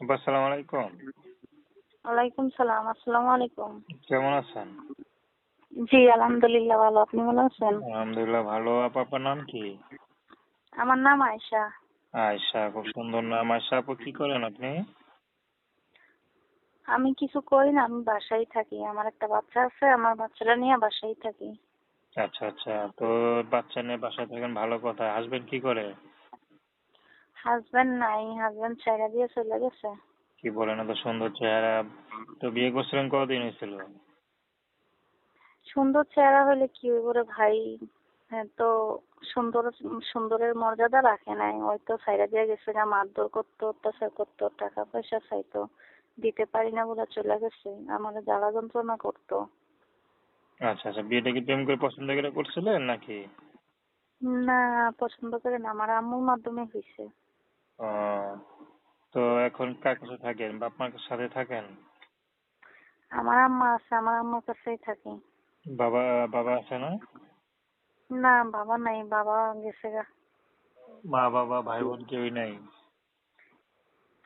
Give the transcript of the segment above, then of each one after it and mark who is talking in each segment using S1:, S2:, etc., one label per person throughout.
S1: আসসালামু আলাইকুম।
S2: ওয়ালাইকুম সালাম আসসালামু আলাইকুম।
S1: কেমন আছেন?
S2: জি আলহামদুলিল্লাহ ভালো আপনি ভালো আছেন?
S1: আলহামদুলিল্লাহ ভালো। আপা আপনার নাম কি?
S2: আমার নাম আয়েশা।
S1: আয়শা খুব সুন্দর নাম। আয়শা আপু কি করেন আপনি?
S2: আমি কিছু করি না আমি বাসায় থাকি। আমার একটা বাচ্চা আছে আমার বাচ্চাটা নিয়ে বাসায় থাকি।
S1: আচ্ছা আচ্ছা। তো বাচ্চা নিয়ে বাসায় থাকেন ভালো কথা। হাজবেন্ড কি করে?
S2: হাজবেন্ড নাই হাজবেন্ড ছেড়ে দিয়ে চলে গেছে
S1: কি বলেন এত সুন্দর চেহারা। তো বিয়ে করছিলেন কতদিন হয়েছিল?
S2: সুন্দর চেহারা হলে কি হইব রে ভাই? হ্যাঁ তো সুন্দর সুন্দরের মর্যাদা রাখে নাই। ওই তো ছেড়ে দিয়ে গেছে না মারধর করতো অত্যাচার করতো টাকা পয়সা চাইতো দিতে পারি না বলে চলে গেছে আমার জ্বালা যন্ত্রণা করতো।
S1: আচ্ছা আচ্ছা বিয়েটা কি প্রেম করে পছন্দ করে করছিলেন নাকি?
S2: না পছন্দ করে না আমার আম্মুর মাধ্যমে হয়েছে
S1: ও তো এখন কার কাছে থাকেন? বাপ মার সাথে থাকেন?
S2: আমার আম্মা আছে আমার আম্মুর কাছেই থাকি।
S1: বাবা বাবা আছে না?
S2: না বাবা নাই বাবা গেছে গা।
S1: মা বাবা ভাই বোন কেউই নাই?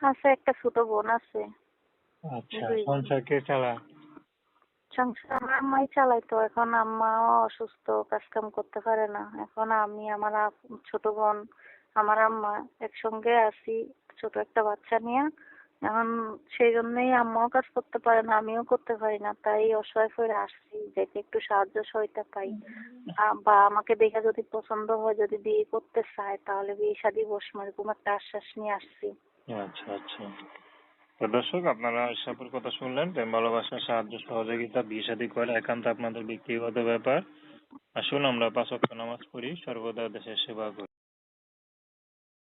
S2: আছে একটা ছোট বোন আছে।
S1: আচ্ছা সংসার কে চালা
S2: সংসার আমার আম্মাই চালাইতো এখন আম্মা অসুস্থ কাজ কাম করতে পারে না। এখন আমি আমার ছোট বোন আমার আম্মা একসঙ্গে আছি, ছোট একটা বাচ্চা নিয়ে। এখন সেই জন্যই আম্মাও কাজ করতে পারে না, আমিও করতে পারি না। তাই অসহায় হয়ে আসছি যাতে একটু সাহায্য সহায়তা পাই। বা আমাকে দেখে যদি পছন্দ হয়, যদি বিয়ে করতে চায়, তাহলে বিয়ে শাদী বসবো এরকম একটা আশ্বাস নিয়ে আসছি।
S1: আচ্ছা আচ্ছা। দর্শক, আপনারা আশাপুর কথা শুনলেন, প্রেম, ভালোবাসা, সাহায্য, সহযোগিতা, বিয়ে শাদী করে একান্ত আপনাদের ব্যক্তিগত ব্যাপার। আসুন, আমরা পাঁচ নামাজ পড়ি, সর্বদা দেশের সেবা করি।